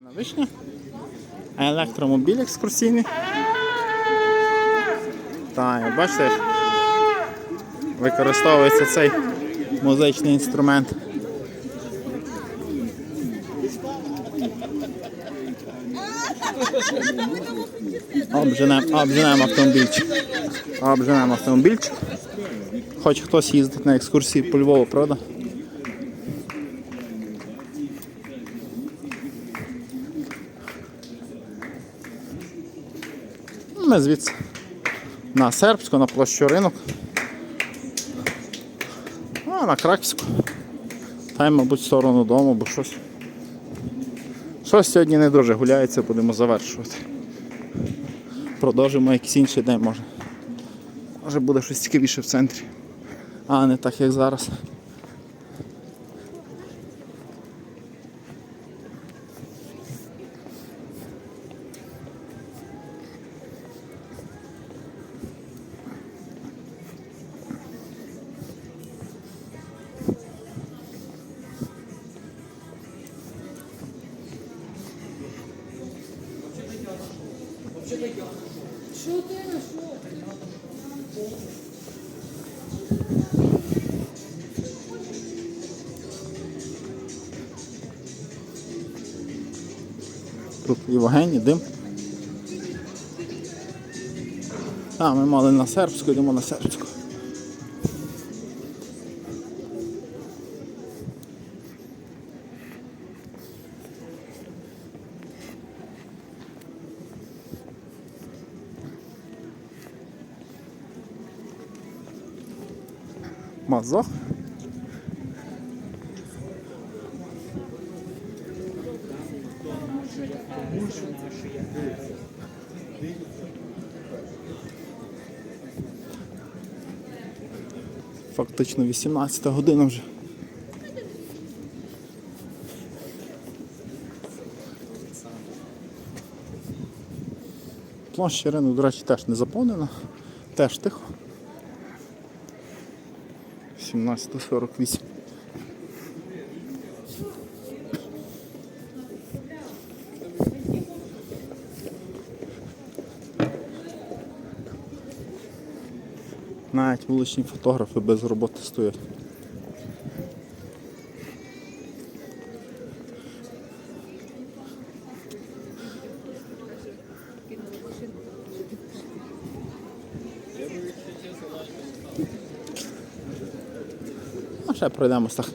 Вишня. Електромобіль екскурсійний. Так, бачите, використовується цей музичний інструмент. Обженемо обженем автомобільчик. Обженемо автомобільчик. Хоч хтось їздить на екскурсії по Львову, правда? Ми звідси на Сербську, на площу ринок. А на Краківську. Та й, мабуть, в сторону дому, бо щось. Щось сьогодні не дуже гуляється, будемо завершувати. Продовжимо якийсь інший день, може. Може буде щось цікавіше в центрі. А не так, як зараз. Тут і вогень, і дим. А, ми мали на сербську, йдемо на сербську. Мазох. Фактично 18 година вже. Площа ринок, до речі, теж не заповнена. Теж тихо. 17.48. Навіть вуличні фотографи без роботи стоять. А ще пройдемось так.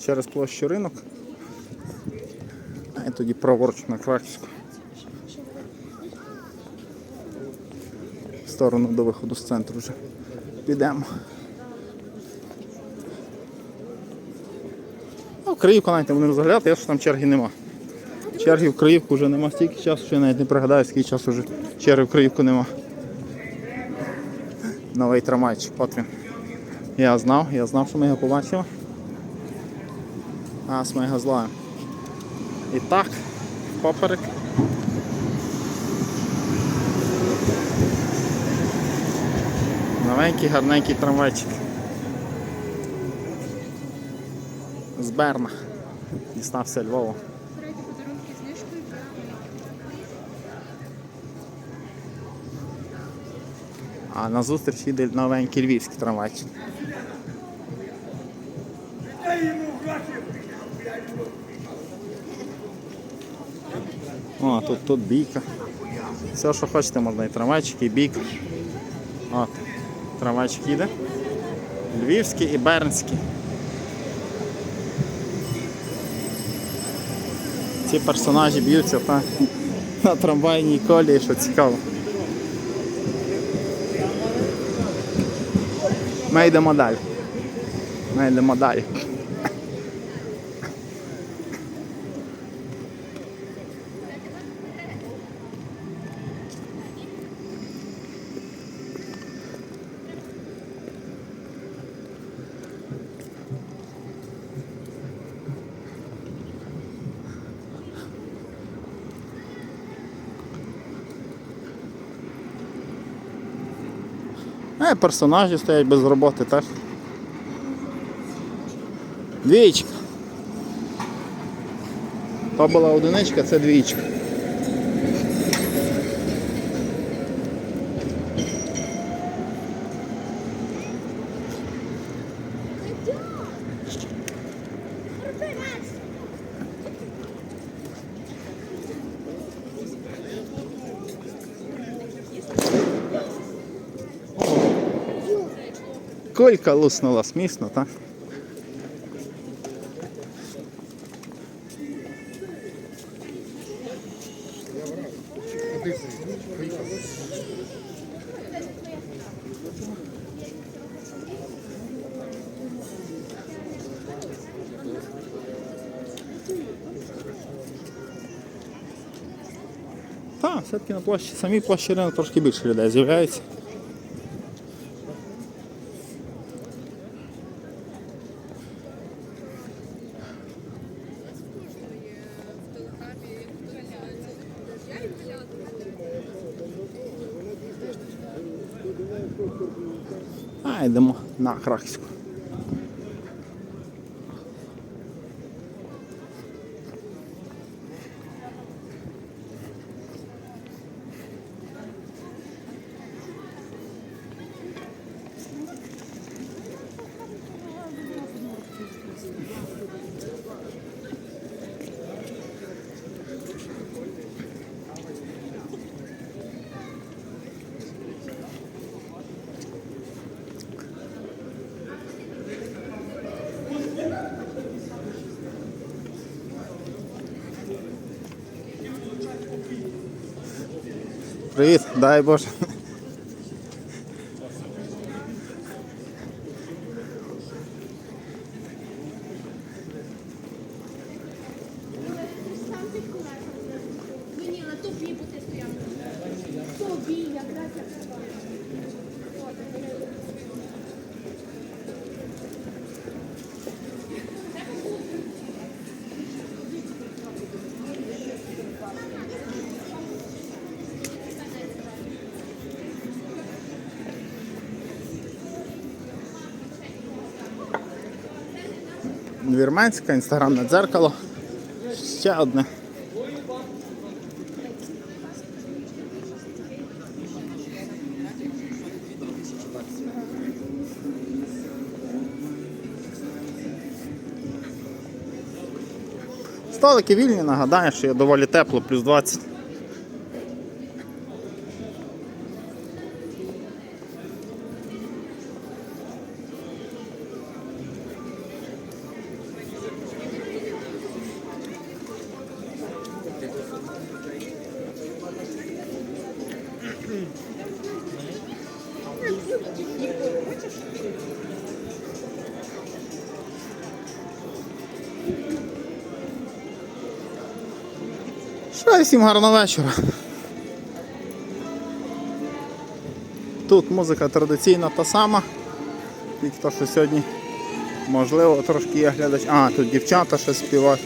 Через площу ринок. А і тоді праворуч на Краківську. Сторону до виходу з центру вже підемо. В Криївку навіть не будемо розглядати, я що там черги нема. Черги в Криївку вже нема стільки часу, що я навіть не пригадаю, скільки часу вже черги в Криївку нема. Новий трамвайчик, от. Я знав, я знав, що ми його побачимо. А ми його злаємо. І так, поперек. Новенький, гарненький трамвайчик. З Берна. Дістався Львова. А на зустріч їде новенький львівський трамвайчик. О, тут, тут бійка. Все, що хочете, можна і трамвайчик, і бійка. От, трамвайчик їде. Львівський і Бернський. Ці персонажі б'ються та, на трамвайній колії, що цікаво. Ми йдемо далі. Ми йдемо далі. Е, персонажі стоять без роботи теж. Двічка. То була одиничка, це двічка. Колька луснула смішно, так? Так, все-таки на площі, самій площі ринок трошки більше людей з'являється. Йдемо на Краківську. Привіт, дай Боже. Мені на тобі бути стояти. Тобі, якраз Вірменська, інстаграмне дзеркало. Ще одне. Столики вільні, нагадаю, що є доволі тепло, плюс 20. Що, всім гарного вечора. Тут музика традиційна та сама. Тільки то, що сьогодні можливо трошки є глядач. А, тут дівчата ще співають.